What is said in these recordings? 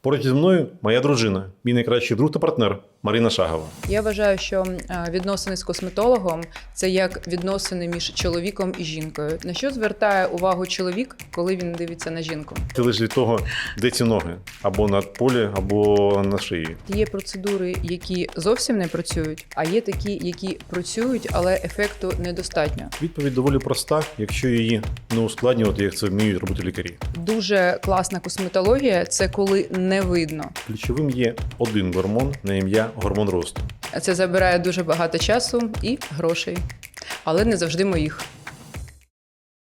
Поруч зі мною моя дружина, мій найкращий друг та партнер Марина Шагова. Я вважаю, що е, відносини з косметологом це як відносини між чоловіком і жінкою. На що звертає увагу чоловік, коли він дивиться на жінку? Ти лише від того, де ці ноги, або на полі, або на шиї. Є процедури, які зовсім не працюють, а є такі, які працюють, але ефекту недостатньо. Відповідь доволі проста, якщо її не ускладнювати, як це вміють робити лікарі. Дуже класна косметологія це коли не видно. Ключовим є один гормон на ім'я гормон росту. Це забирає дуже багато часу і грошей, але не завжди моїх.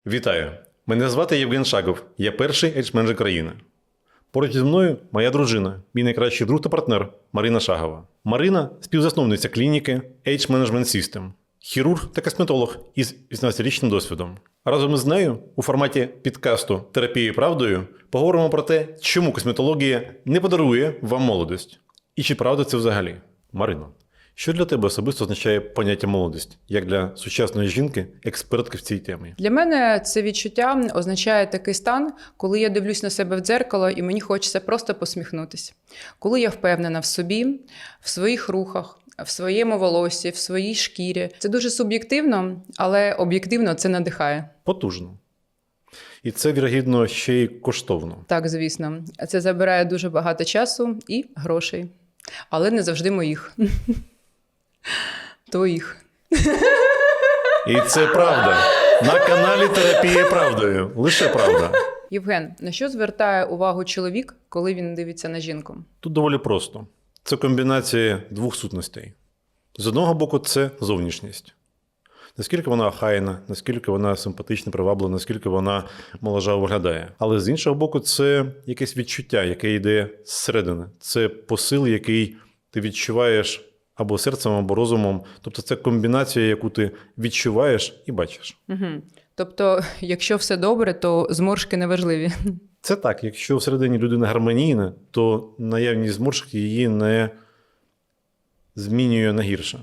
Вітаю! Мене звати Євген Шагов. Я перший ейдж-менеджер країни. Поруч зі мною моя дружина, мій найкращий друг та партнер Марина Шагова. Марина співзасновниця клініки Age Management System, хірург та косметолог із 18-річним досвідом. Разом із нею у форматі підкасту Терапією правдою поговоримо про те, чому косметологія не подарує вам молодість. І чи правда це взагалі? Марино, що для тебе особисто означає поняття молодість, як для сучасної жінки, експертки в цій темі? Для мене це відчуття означає такий стан, коли я дивлюсь на себе в дзеркало і мені хочеться просто посміхнутися. Коли я впевнена в собі, в своїх рухах, в своєму волосі, в своїй шкірі. Це дуже суб'єктивно, але об'єктивно це надихає. Потужно. І це, вірогідно, ще й коштовно. Так, звісно, це забирає дуже багато часу і грошей, але не завжди моїх. Твоїх. І це правда. На каналі Терапія правдою. Лише правда. Євген, на що звертає увагу чоловік, коли він дивиться на жінку? Тут доволі просто. Це комбінація двох сутностей. З одного боку, це зовнішність. Наскільки вона охайна, наскільки вона симпатична, приваблена, наскільки вона моложаво виглядає. Але з іншого боку, це якесь відчуття, яке йде зсередини. Це посил, який ти відчуваєш або серцем, або розумом. Тобто це комбінація, яку ти відчуваєш і бачиш. Угу. Тобто, якщо все добре, то зморшки не важливі. Це так, якщо всередині людина гармонійна, то наявність зморшки її не змінює на гірше.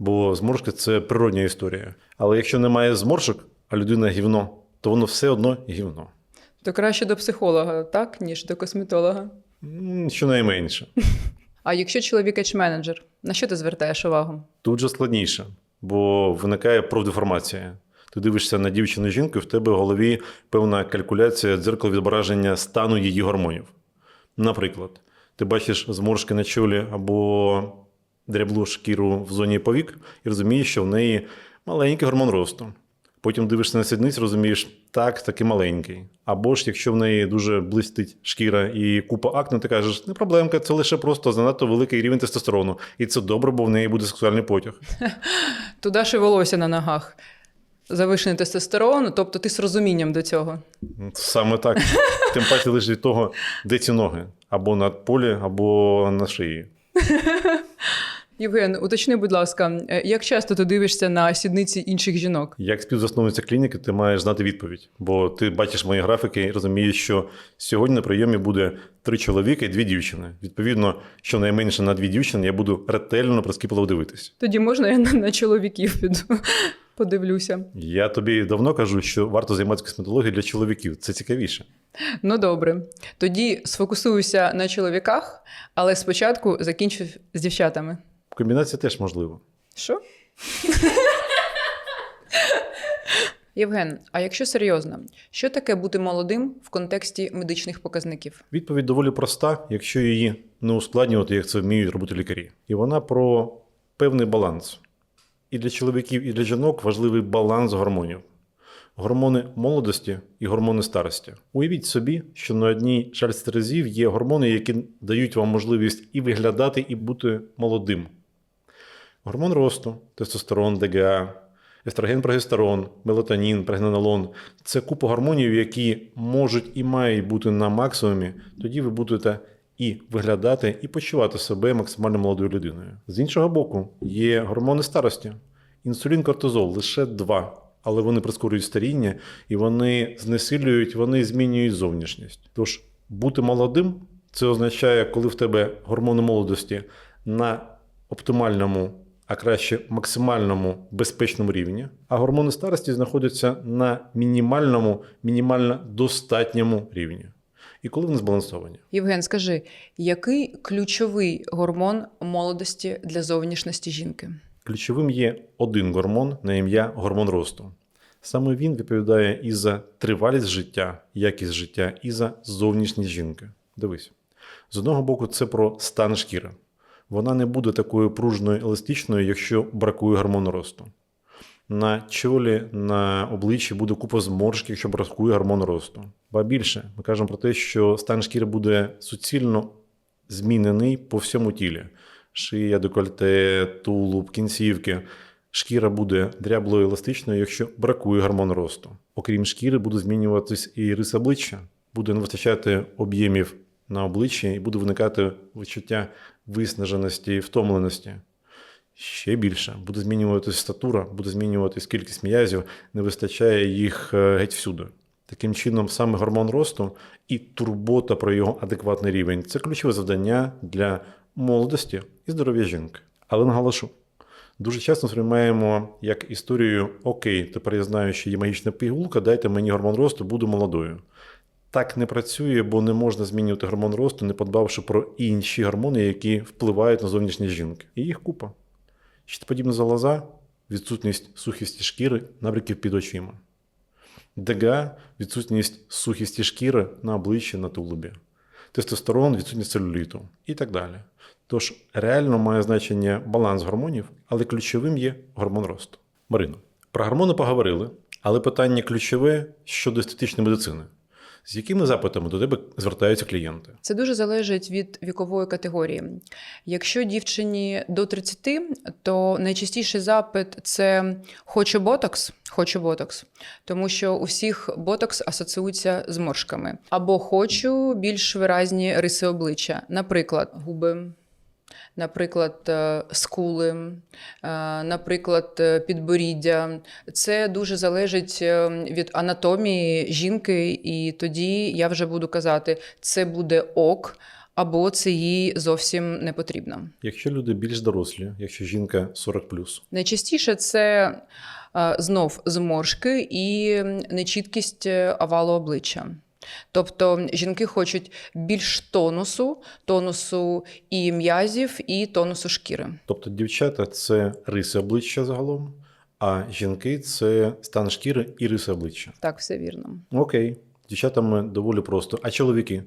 Бо зморшки це природня історія. Але якщо немає зморшок, а людина гівно, то воно все одно гівно. То краще до психолога, так, ніж до косметолога. Щонайменше. А якщо чоловік менеджер на що ти звертаєш увагу? Тут же складніше, бо виникає профдеформація. Ти дивишся на дівчину жінку, і в тебе в голові певна калькуляція дзеркало відображення стану її гормонів. Наприклад, ти бачиш зморшки на чолі або дряблу шкіру в зоні повік і розумієш, що в неї маленький гормон росту. Потім дивишся на сідниць, розумієш, так, таки маленький. Або ж, якщо в неї дуже блистить шкіра і купа акне, ти кажеш, не проблемка, це лише просто занадто великий рівень тестостерону. І це добре, бо в неї буде сексуальний потяг. Туди ще волосся на ногах. Завишений тестостерон, тобто ти з розумінням до цього. Саме так. Тим паче лише від того, де ці ноги, або на полі, або на шиї. Євген, уточни, будь ласка, е, як часто ти дивишся на сідниці інших жінок? Як співзасновниця клініки, ти маєш знати відповідь, бо ти бачиш мої графіки і розумієш, що сьогодні на прийомі буде три чоловіка і дві дівчини. Відповідно, щонайменше на дві дівчини я буду ретельно прискіпливо дивитись. Тоді можна я на, на чоловіків піду, подивлюся. Я тобі давно кажу, що варто займатися косметологією для чоловіків. Це цікавіше. Ну добре. Тоді сфокусуюся на чоловіках, але спочатку закінчу з дівчатами. Комбінація теж можлива. Що? Євген, а якщо серйозно, що таке бути молодим в контексті медичних показників? Відповідь доволі проста, якщо її не ускладнювати, як це вміють робити лікарі. І вона про певний баланс. І для чоловіків, і для жінок важливий баланс гормонів. Гормони молодості і гормони старості. Уявіть собі, що на одній шальці терезів є гормони, які дають вам можливість і виглядати, і бути молодим. Гормон росту, тестостерон, ДГА, естроген, прогестерон, мелатонін, прегнанолон це купа гормонів, які можуть і мають бути на максимумі. Тоді ви будете і виглядати, і почувати себе максимально молодою людиною. З іншого боку, є гормони старості. Інсулін, кортизол лише два, але вони прискорюють старіння і вони знесилюють, вони змінюють зовнішність. Тож бути молодим це означає, коли в тебе гормони молодості на оптимальному, а краще максимальному безпечному рівні, а гормони старості знаходяться на мінімальному, мінімально достатньому рівні. і коли вони збалансовані. Євген, скажи, який ключовий гормон молодості для зовнішності жінки? Ключовим є один гормон на ім'я гормон росту. Саме він відповідає і за тривалість життя, якість життя, і за зовнішність жінки. Дивись. З одного боку, це про стан шкіри. Вона не буде такою пружною еластичною, якщо бракує гормону росту. На чолі, на обличчі буде купа зморшків, якщо бракує гормону росту. Ба більше, ми кажемо про те, що стан шкіри буде суцільно змінений по всьому тілі. Шия, декольте, тулуб, кінцівки. Шкіра буде дряблою еластичною, якщо бракує гормону росту. Окрім шкіри, буде змінюватись і рис обличчя, буде не вистачати об'ємів на обличчі і буде виникати відчуття виснаженості і втомленості. Ще більше буде змінюватись статура, буде змінюватись кількість м'язів, не вистачає їх е, геть всюди. Таким чином, саме гормон росту і турбота про його адекватний рівень це ключове завдання для молодості і здоров'я жінки. Але наголошу, дуже часто сприймаємо як історію: Окей, тепер я знаю, що є магічна пігулка, дайте мені гормон росту, буду молодою. Так не працює, бо не можна змінювати гормон росту, не подбавши про інші гормони, які впливають на зовнішність жінки. І їх купа. Щитоподібна залоза, відсутність сухості шкіри, набряків під очима. ДГА – відсутність сухості шкіри на обличчі на тулубі. Тестостерон, відсутність целюліту і так далі. Тож реально має значення баланс гормонів, але ключовим є гормон росту. Марино, про гормони поговорили, але питання ключове щодо естетичної медицини. З якими запитами до тебе звертаються клієнти? Це дуже залежить від вікової категорії. Якщо дівчині до 30, то найчастіший запит це хочу ботокс, хочу ботокс, тому що у всіх ботокс асоціюється з моршками. Або хочу більш виразні риси обличчя, наприклад, губи. Наприклад, е, скули, е, наприклад, е, підборіддя. Це дуже залежить е, від анатомії жінки, і тоді я вже буду казати, це буде ок, або це їй зовсім не потрібно. Якщо люди більш дорослі, якщо жінка 40+, Найчастіше це е, знов зморшки і нечіткість е, овалу обличчя. Тобто жінки хочуть більш тонусу, тонусу і м'язів, і тонусу шкіри. тобто дівчата це риси обличчя загалом, а жінки це стан шкіри і риси обличчя. Так, все вірно. Окей, з дівчатами доволі просто. А чоловіки?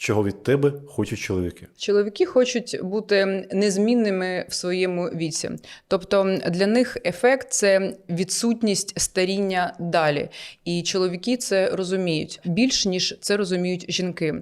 Чого від тебе хочуть чоловіки? Чоловіки хочуть бути незмінними в своєму віці. Тобто для них ефект це відсутність старіння далі. І чоловіки це розуміють більш ніж це розуміють жінки.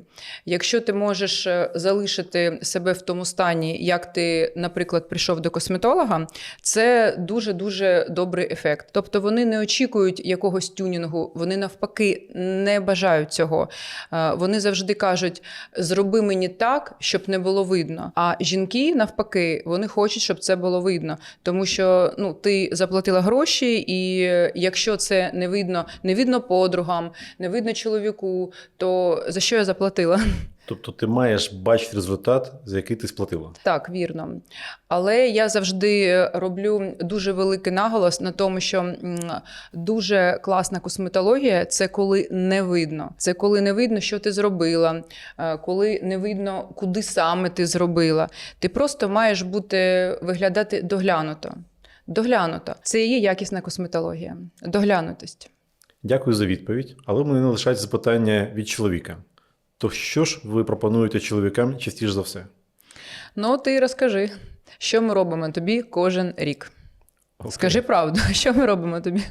Якщо ти можеш е, залишити себе в тому стані, як ти, наприклад, прийшов до косметолога, це дуже дуже добрий ефект. Тобто вони не очікують якогось тюнінгу, вони навпаки не бажають цього. Е, Вони завжди кажуть: зроби мені так, щоб не було видно. А жінки навпаки, вони хочуть, щоб це було видно, тому що ну ти заплатила гроші, і е, якщо це не видно, не видно подругам, не видно чоловіку, то за що я заплатила? Тобто ти маєш бачити результат, за який ти сплатила. Так, вірно. Але я завжди роблю дуже великий наголос на тому, що дуже класна косметологія це коли не видно. Це коли не видно, що ти зробила, е, коли не видно, куди саме ти зробила. Ти просто маєш бути виглядати доглянуто. Доглянуто. Це і є якісна косметологія. Доглянутість. Дякую за відповідь, але в мене лишають запитання від чоловіка. То що ж ви пропонуєте чоловікам частіше за все? Ну, ти розкажи, що ми робимо тобі кожен рік. Окей. Скажи правду, що ми робимо тобі?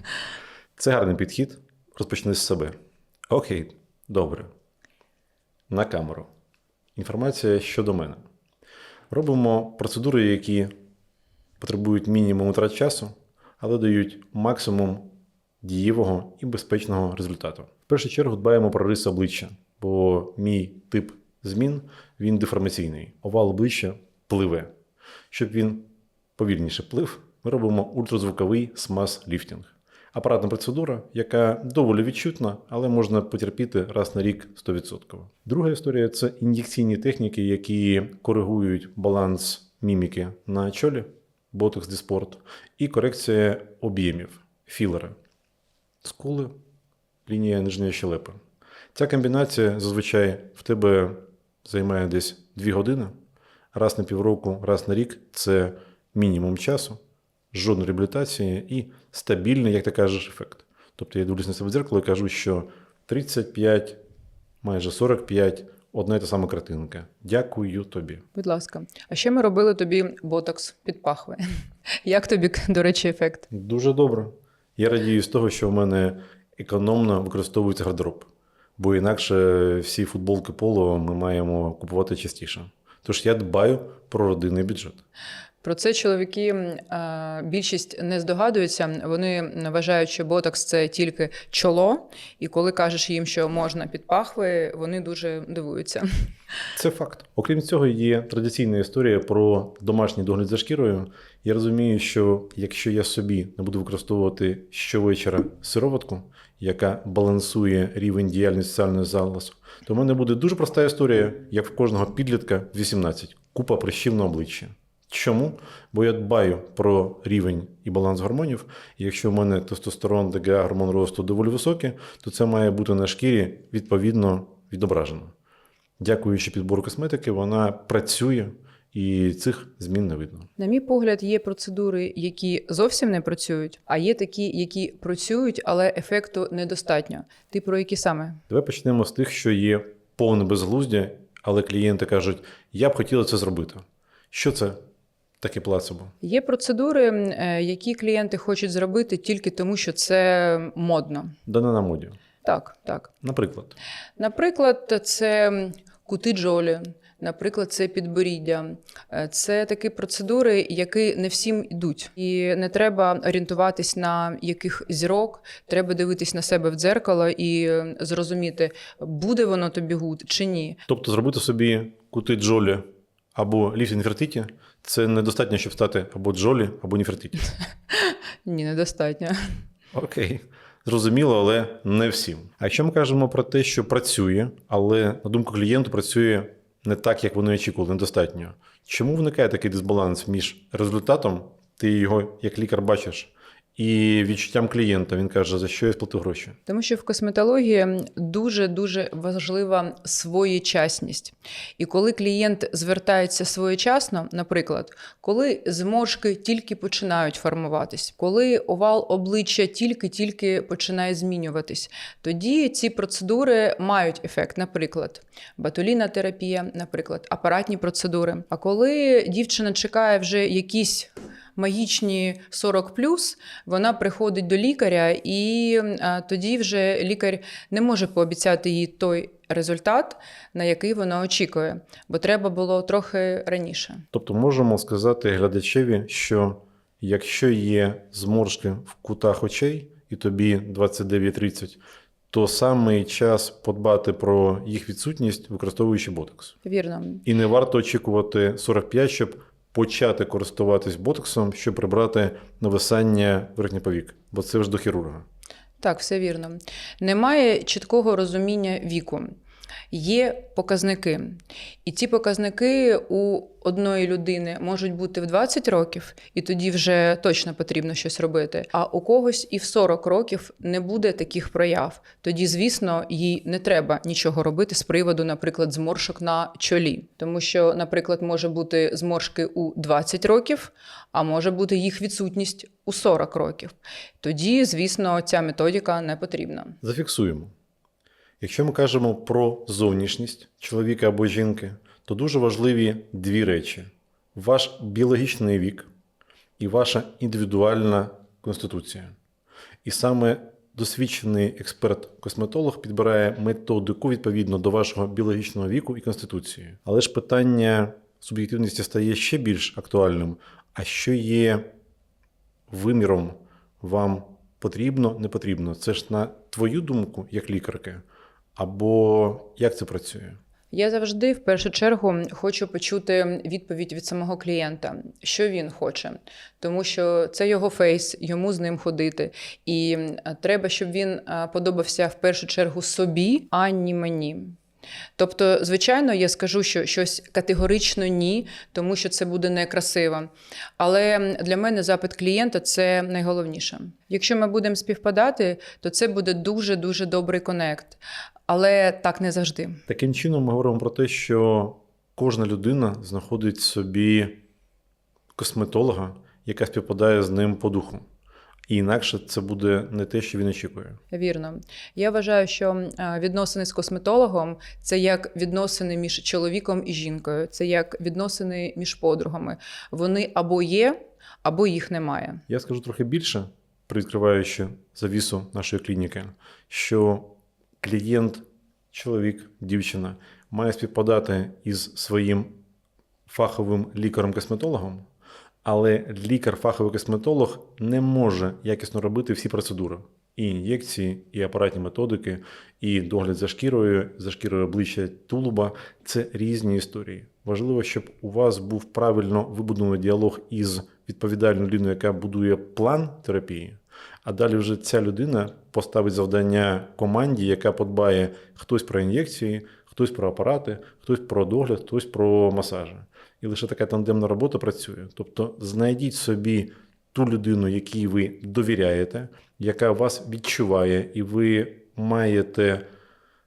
Це гарний підхід. Розпочни з себе. Окей, добре. На камеру. Інформація щодо мене. Робимо процедури, які потребують мінімум витрат часу, але дають максимум дієвого і безпечного результату. В першу чергу дбаємо про риси обличчя, бо мій тип змін він деформаційний. Овал обличчя пливе. Щоб він повільніше плив, ми робимо ультразвуковий смаз-ліфтинг. Апаратна процедура, яка доволі відчутна, але можна потерпіти раз на рік 100%. Друга історія це ін'єкційні техніки, які коригують баланс міміки на чолі, ботокс диспорт, і корекція об'ємів, філери, скули, лінія нижньої щелепи. Ця комбінація зазвичай в тебе займає десь 2 години, раз на півроку, раз на рік це мінімум часу, жодної реабілітації і стабільний, як ти кажеш, ефект. Тобто я дивлюсь на себе в дзеркало і кажу, що 35, майже 45 одна і та сама картинка. Дякую тобі. Будь ласка. А ще ми робили тобі ботокс під пахви. Як тобі, до речі, ефект? Дуже добре. Я радію з того, що в мене економно використовується гардероб, бо інакше всі футболки поло ми маємо купувати частіше. Тож я дбаю про родинний бюджет. Про це чоловіки більшість не здогадуються. Вони вважають, що ботокс це тільки чоло, і коли кажеш їм, що можна під пахви, вони дуже дивуються. Це факт. Окрім цього, є традиційна історія про домашній догляд за шкірою. Я розумію, що якщо я собі не буду використовувати щовечора сироватку, яка балансує рівень діяльності соціального залазу, то в мене буде дуже проста історія, як в кожного підлітка 18. Купа прищів на обличчі. Чому? Бо я дбаю про рівень і баланс гормонів. І якщо в мене тестостерон, ДГА, гормон росту доволі високі, то це має бути на шкірі відповідно відображено. Дякуючи підбору косметики, вона працює і цих змін не видно. На мій погляд, є процедури, які зовсім не працюють, а є такі, які працюють, але ефекту недостатньо. Ти про які саме? Давай почнемо з тих, що є повне безглуздя, але клієнти кажуть, я б хотіла це зробити. Що це таке плацебо? Є процедури, е, які клієнти хочуть зробити тільки тому, що це модно. Дане на моді. Так, так. Наприклад, Наприклад, це кути джолі, наприклад, це підборіддя. Е, Це такі процедури, які не всім йдуть. І не треба орієнтуватись на яких зірок, треба дивитись на себе в дзеркало і зрозуміти, буде воно тобі гуд чи ні. тобто зробити собі кути Джолі або ліфт Інфертіті, це недостатньо, щоб стати або Джолі, або Ніфертіті. Ні, недостатньо. Окей. Зрозуміло, але не всім. А якщо ми кажемо про те, що працює, але на думку клієнту працює не так, як вони очікували, недостатньо. Чому виникає такий дисбаланс між результатом, ти його як лікар бачиш, і відчуттям клієнта? Він каже, за що я сплатив гроші? Тому що в косметології дуже дуже важлива своєчасність. І коли клієнт звертається своєчасно, наприклад, коли зморшки тільки починають формуватись, коли овал обличчя тільки-тільки починає змінюватись, тоді ці процедури мають ефект, наприклад, батуліна терапія, наприклад, апаратні процедури. А коли дівчина чекає вже якісь магічні 40 вона приходить до лікаря, і а, тоді вже лікар не може пообіцяти їй той результат, на який вона очікує, бо треба було трохи раніше. Тобто можемо сказати глядачеві, що якщо є зморшки в кутах очей, і тобі 29-30, то саме час подбати про їх відсутність, використовуючи ботокс. Вірно. І не варто очікувати 45, щоб почати користуватись ботоксом, щоб прибрати нависання верхніх повік, бо це вже до хірурга. Так, все вірно. Немає чіткого розуміння віку. Є показники, і ці показники у одної людини можуть бути в 20 років, і тоді вже точно потрібно щось робити. А у когось і в 40 років не буде таких прояв. Тоді, звісно, їй не треба нічого робити з приводу, наприклад, зморшок на чолі, тому що, наприклад, може бути зморшки у 20 років, а може бути їх відсутність у 40 років. Тоді, звісно, ця методика не потрібна. Зафіксуємо. Якщо ми кажемо про зовнішність чоловіка або жінки, то дуже важливі дві речі: ваш біологічний вік і ваша індивідуальна конституція. І саме досвідчений експерт-косметолог підбирає методику відповідно до вашого біологічного віку і конституції. Але ж питання суб'єктивності стає ще більш актуальним. А що є виміром вам потрібно, не потрібно? Це ж на твою думку, як лікарки, або як це працює? Я завжди в першу чергу хочу почути відповідь від самого клієнта, що він хоче, тому що це його фейс, йому з ним ходити. І е, треба, щоб він е, подобався в першу чергу собі, а не мені. Тобто, звичайно, я скажу, що щось категорично ні, тому що це буде некрасиво. Але для мене запит клієнта це найголовніше. Якщо ми будемо співпадати, то це буде дуже дуже добрий конект. Але так не завжди. Таким чином, ми говоримо про те, що кожна людина знаходить собі косметолога, яка співпадає з ним по духу. І інакше це буде не те, що він очікує. Вірно. Я вважаю, що е, відносини з косметологом це як відносини між чоловіком і жінкою, це як відносини між подругами. Вони або є, або їх немає. Я скажу трохи більше, привідкриваючи завісу нашої клініки, що клієнт, чоловік, дівчина має співпадати із своїм фаховим лікарем-косметологом, але лікар-фаховий-косметолог не може якісно робити всі процедури. І ін'єкції, і апаратні методики, і догляд за шкірою, за шкірою обличчя тулуба це різні історії. Важливо, щоб у вас був правильно вибудований діалог із відповідальною людиною, яка будує план терапії. А далі вже ця людина поставить завдання команді, яка подбає хтось про ін'єкції, хтось про апарати, хтось про догляд, хтось про масажі. І лише така тандемна робота працює. Тобто знайдіть собі ту людину, якій ви довіряєте, яка вас відчуває, і ви маєте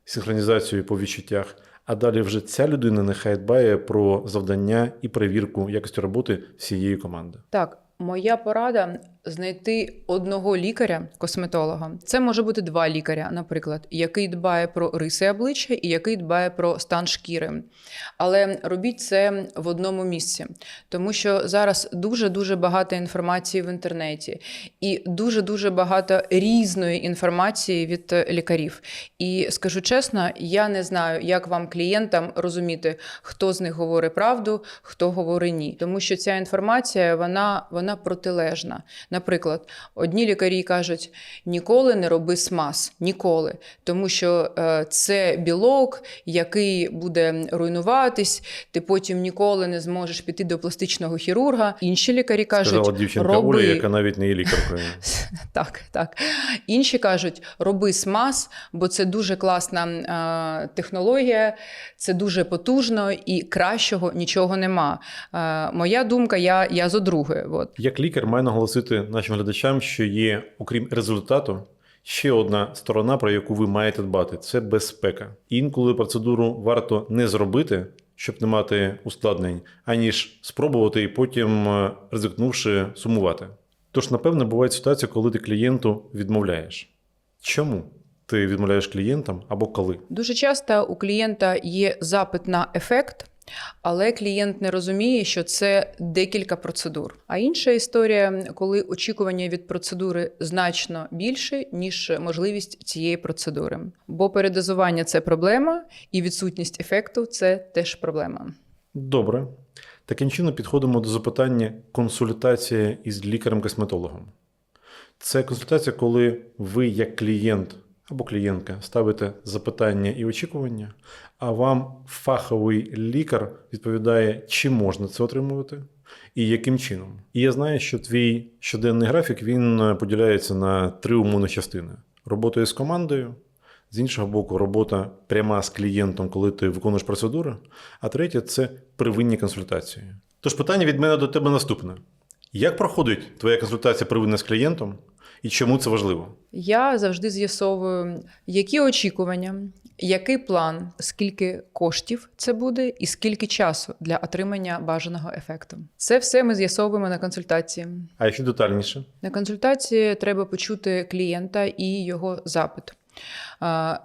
синхронізацію по відчуттях. А далі вже ця людина нехай дбає про завдання і перевірку якості роботи всієї команди. Так, моя порада знайти одного лікаря, косметолога. Це може бути два лікаря, наприклад, який дбає про риси обличчя і який дбає про стан шкіри. Але робіть це в одному місці, тому що зараз дуже дуже багато інформації в інтернеті і дуже дуже багато різної інформації від е, лікарів. І скажу чесно, я не знаю, як вам клієнтам розуміти, хто з них говорить правду, хто говорить ні. Тому що ця інформація вона, вона протилежна. Наприклад, одні лікарі кажуть: ніколи не роби смаз, ніколи, тому що е, це білок, який буде руйнуватись, ти потім ніколи не зможеш піти до пластичного хірурга. Інші лікарі кажуть, Сказала дівчинка роби... Оля, яка навіть не є лікаркою. Так, так. Інші кажуть, роби смаз, бо це дуже класна е, технологія, це дуже потужно і кращого нічого нема. Е, моя думка, я, я зо друге. От. Як лікар маю наголосити нашим глядачам, що є, окрім результату, ще одна сторона, про яку ви маєте дбати це безпека. Інколи процедуру варто не зробити, щоб не мати ускладнень, аніж спробувати і потім, е, ризикнувши, сумувати. Тож, напевно, бувають ситуації, коли ти клієнту відмовляєш. Чому ти відмовляєш клієнтам або коли? Дуже часто у клієнта є запит на ефект. Але клієнт не розуміє, що це декілька процедур. А інша історія, коли очікування від процедури значно більше, ніж можливість цієї процедури. Бо передозування це проблема, і відсутність ефекту це теж проблема. Добре. Таким чином підходимо до запитання консультація із лікарем-косметологом. Це консультація, коли ви, як клієнт або клієнтка, ставите запитання і очікування, а вам фаховий лікар відповідає, чи можна це отримувати і яким чином. І я знаю, що твій щоденний графік він е, поділяється на три умовні частини: робота із командою. З іншого боку, робота пряма з клієнтом, коли ти виконуєш процедури. А третє це первинні консультації. Тож питання від мене до тебе наступне: як проходить твоя консультація первинна з клієнтом і чому це важливо? Я завжди з'ясовую, які очікування, який план, скільки коштів це буде, і скільки часу для отримання бажаного ефекту. Це все ми з'ясовуємо на консультації. А якщо детальніше? На консультації треба почути клієнта і його запит.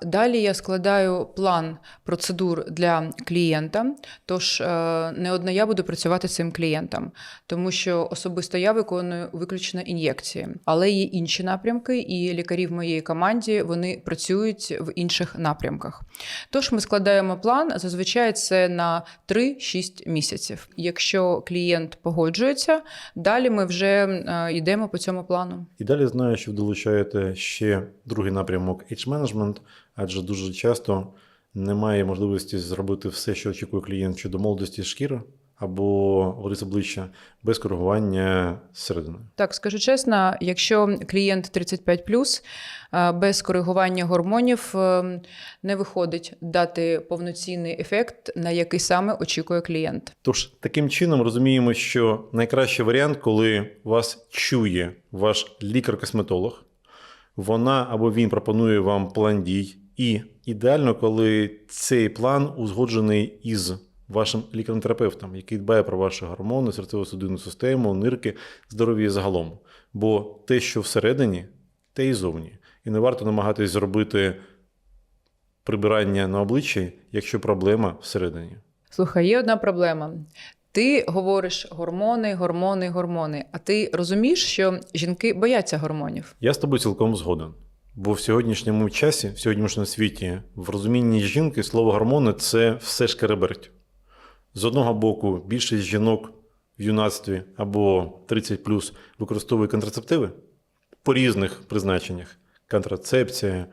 Далі я складаю план процедур для клієнта. Тож е, не одна я буду працювати з цим клієнтом, тому що особисто я виконую виключно ін'єкції, але є інші напрямки, і лікарі в моїй команді вони працюють в інших напрямках. Тож ми складаємо план. Зазвичай це на 3-6 місяців. Якщо клієнт погоджується, далі ми вже е, йдемо по цьому плану. І далі знаю, що ви долучаєте ще другий напрямок H-Management, адже дуже часто немає можливості зробити все, що очікує клієнт щодо молодості шкіри або рис обличчя без коригування зсередини. Так, скажу чесно, якщо клієнт 35+, е, без коригування гормонів е, не виходить дати повноцінний ефект, на який саме очікує клієнт. Тож таким чином розуміємо, що найкращий варіант, коли вас чує ваш лікар-косметолог, вона або він пропонує вам план дій і ідеально, коли цей план узгоджений із вашим лікарем-терапевтом, який дбає про ваші гормони, серцево-судинну систему, нирки, здоров'я загалом. Бо те, що всередині, те і зовні. І не варто намагатись зробити прибирання на обличчі, якщо проблема всередині. Слухай, є одна проблема. Ти говориш гормони, гормони, гормони. А ти розумієш, що жінки бояться гормонів? Я з тобою цілком згоден. Бо в сьогоднішньому часі, в сьогоднішньому світі, в розумінні жінки слово гормони це все ж кереберть. З одного боку, більшість жінок в юнацтві або 30 використовує контрацептиви по різних призначеннях: контрацепція,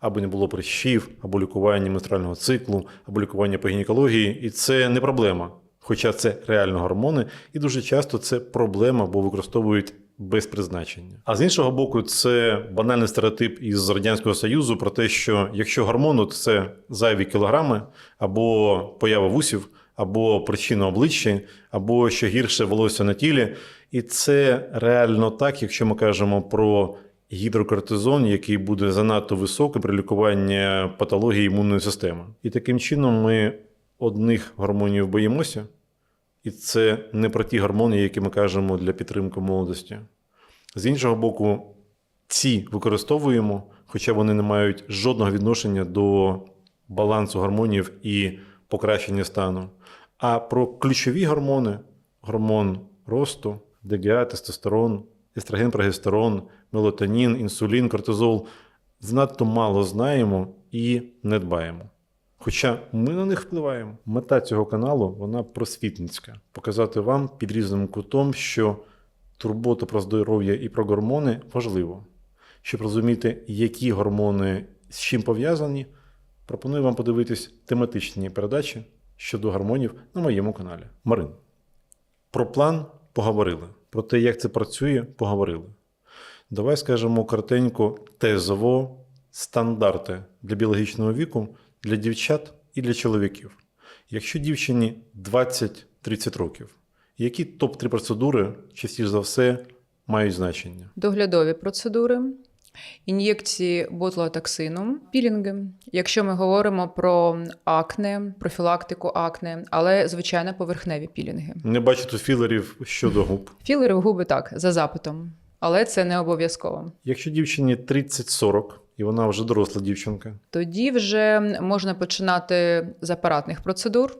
аби не було прищів, або лікування менструального циклу, або лікування по гінекології. І це не проблема. Хоча це реально гормони, і дуже часто це проблема, бо використовують без призначення. А з іншого боку, це банальний стереотип із Радянського Союзу про те, що якщо гормон то це зайві кілограми, або поява вусів, або причина обличчя, або що гірше волосся на тілі. І це реально так, якщо ми кажемо про гідрокортизон, який буде занадто високий при лікуванні патології імунної системи. І таким чином ми одних гормонів боїмося, і це не про ті гормони, які ми кажемо для підтримки молодості. З іншого боку, ці використовуємо, хоча вони не мають жодного відношення до балансу гормонів і покращення стану. А про ключові гормони гормон росту, ДГА, тестостерон, естроген, прогестерон, мелатонін, інсулін, кортизол занадто мало знаємо і не дбаємо. Хоча ми на них впливаємо. Мета цього каналу вона просвітницька. Показати вам під різним кутом, що турбота про здоров'я і про гормони важливо. Щоб розуміти, які гормони з чим пов'язані, пропоную вам подивитись тематичні передачі щодо гормонів на моєму каналі. Марин. Про план поговорили. Про те, як це працює, поговорили. Давай скажемо коротенько тезово стандарти для біологічного віку для дівчат і для чоловіків. Якщо дівчині 20-30 років, які топ-3 процедури частіше за все мають значення? Доглядові процедури, ін'єкції ботулотоксину, пілінги. Якщо ми говоримо про акне, профілактику акне, але звичайно поверхневі пілінги. Не бачу тут філерів щодо губ. Філери в губи так, за запитом, але це не обов'язково. Якщо дівчині 30-40 і вона вже доросла дівчинка, Тоді вже можна починати з апаратних процедур,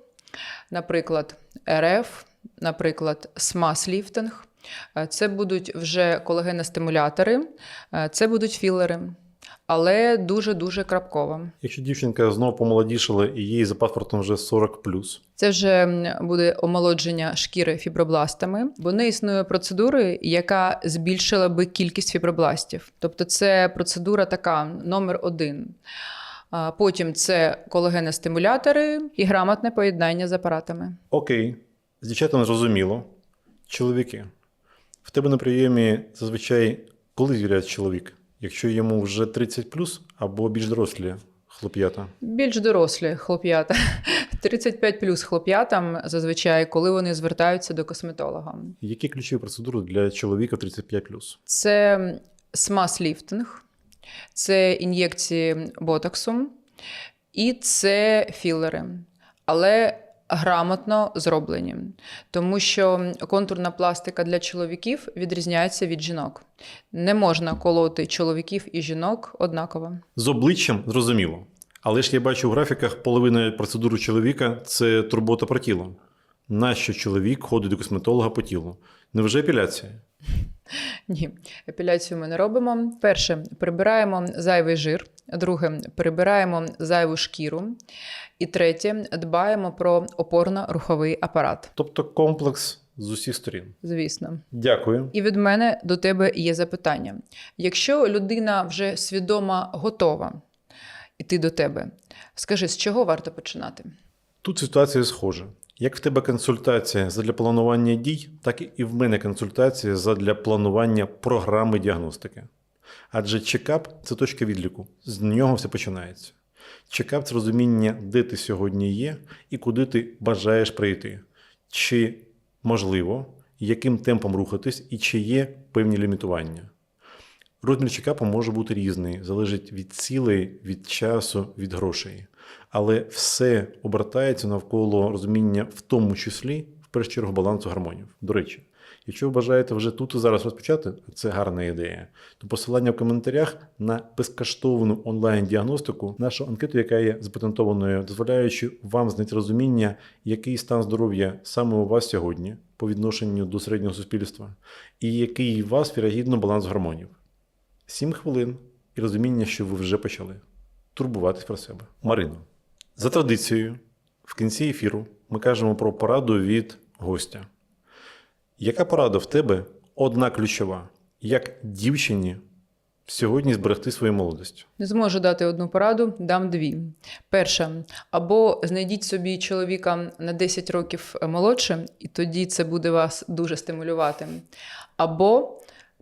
наприклад, РФ, наприклад, смаз-ліфтинг. Е, Це будуть вже колагеностимулятори, е, це будуть філери, але дуже-дуже крапково. якщо дівчинка знову помолодішала і їй за паспортом вже 40 Це вже буде омолодження шкіри фібробластами, бо не існує процедури, яка збільшила би кількість фібробластів. Тобто, це процедура така номер один. Потім це колагеностимулятори і грамотне поєднання з апаратами. Окей, з дівчатами зрозуміло. Чоловіки. В тебе на прийомі зазвичай коли з'являється чоловік? Якщо йому вже 30 або більш дорослі хлоп'ята. Більш дорослі хлоп'ята, 35 плюс хлоп'ятам зазвичай, коли вони звертаються до косметолога. Які ключові процедури для чоловіка 35 Це смаз-ліфтинг, це ін'єкції ботоксу і це філери, але грамотно зроблені, тому що контурна пластика для чоловіків відрізняється від жінок. Не можна колоти чоловіків і жінок однаково. З обличчям зрозуміло. Але ж я бачу в графіках половина процедури чоловіка це турбота про тіло. Нащо чоловік ходить до косметолога по тілу? Невже епіляція? Ні, епіляцію ми не робимо. Перше, прибираємо зайвий жир. Друге, прибираємо зайву шкіру. І третє, дбаємо про опорно-руховий апарат. Тобто комплекс з усіх сторін. Звісно. Дякую. І від мене до тебе є запитання: якщо людина вже свідома готова іти до тебе, скажи, з чого варто починати? Тут ситуація схожа. Як в тебе консультація задля планування дій, так і в мене консультація задля планування програми діагностики. Адже чекап це точка відліку, з нього все починається. Чекап це розуміння, де ти сьогодні є і куди ти бажаєш прийти. Чи можливо, яким темпом рухатись і чи є певні лімітування. Розмір чекапу може бути різний, залежить від цілей, від часу, від грошей. Але все обертається навколо розуміння, в тому числі, в першу чергу, балансу гормонів. До речі, якщо ви бажаєте вже тут і зараз розпочати, це гарна ідея, то посилання в коментарях на безкоштовну онлайн-діагностику, нашу анкету, яка є запатентованою, дозволяючи вам знайти розуміння, який стан здоров'я саме у вас сьогодні по відношенню до середнього суспільства, і який у вас вірогідно баланс гормонів. Сім хвилин і розуміння, що ви вже почали турбуватись про себе. Марино, за традицією, в кінці ефіру ми кажемо про пораду від гостя. Яка порада в тебе одна ключова? Як дівчині сьогодні зберегти свою молодість? Не зможу дати одну пораду, дам дві. Перша, або знайдіть собі чоловіка на 10 років молодше, і тоді це буде вас дуже стимулювати. Або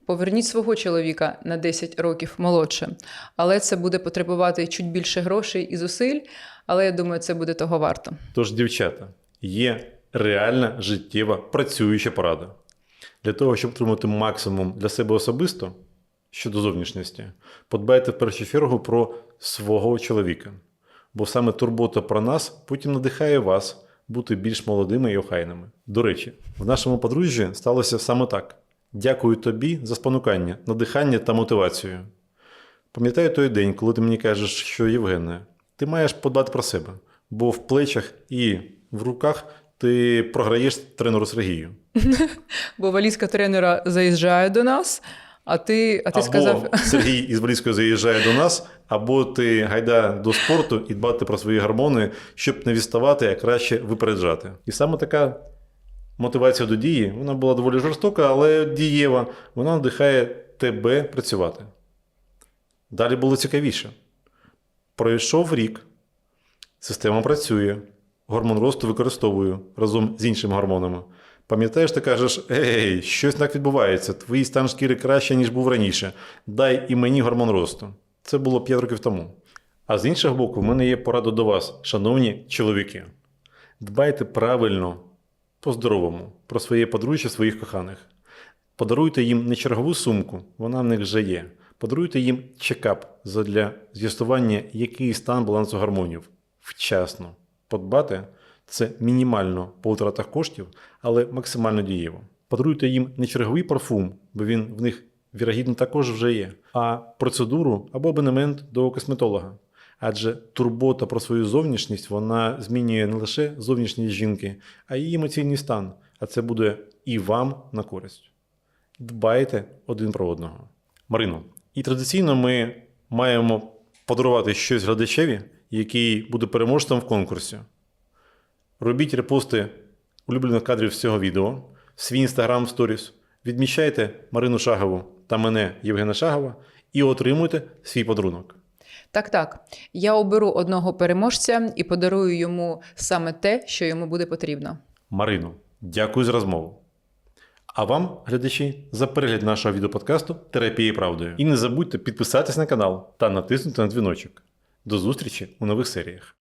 поверніть свого чоловіка на 10 років молодше, але це буде потребувати чуть більше грошей і зусиль, але я думаю, це буде того варто. Тож, дівчата, є реальна життєва працююча порада. Для того, щоб отримати максимум для себе особисто щодо зовнішності, подбайте в першу чергу про свого чоловіка. Бо саме турбота про нас потім надихає вас бути більш молодими і охайними. До речі, в нашому подружжі сталося саме так. Дякую тобі за спонукання, надихання та мотивацію. Пам'ятаю той день, коли ти мені кажеш, що Євгене, ти маєш подбати про себе, бо в плечах і в руках ти програєш тренеру Сергію. Бо валізка тренера заїжджає до нас, а ти, а ти або сказав. Сергій із Валізькою заїжджає до нас, або ти гайда до спорту і дбати про свої гормони, щоб не відставати, а краще випереджати. І саме така мотивація до дії, вона була доволі жорстока, але дієва. Вона надихає тебе працювати. Далі було цікавіше. Пройшов рік, система працює, гормон росту використовую разом з іншими гормонами. Пам'ятаєш, ти кажеш, ей, щось так відбувається, твій стан шкіри краще, ніж був раніше. Дай і мені гормон росту. Це було 5 років тому. А з іншого боку, в мене є порада до вас, шановні чоловіки. Дбайте правильно, по-здоровому, про своє подружжя, своїх коханих. Подаруйте їм не чергову сумку, вона в них вже є. Подаруйте їм чекап для з'ясування, який стан балансу гормонів. Вчасно. Подбати це мінімально по витратах коштів, але максимально дієво. Подаруйте їм не черговий парфум, бо він в них вірогідно також вже є, а процедуру або абонемент до косметолога. Адже турбота про свою зовнішність вона змінює не лише зовнішність жінки, а й її емоційний стан. А це буде і вам на користь. Дбайте один про одного. Марино, і традиційно ми маємо подарувати щось глядачеві, який буде переможцем в конкурсі. Робіть репости улюблених кадрів з цього відео, свій інстаграм сторіс, відмічайте Марину Шагову та мене Євгена Шагова і отримуйте свій подарунок. Так, так. Я оберу одного переможця і подарую йому саме те, що йому буде потрібно. Марино, дякую за розмову. А вам, глядачі, за перегляд нашого відеоподкасту Терапії правдою. І не забудьте підписатись на канал та натиснути на дзвіночок. До зустрічі у нових серіях.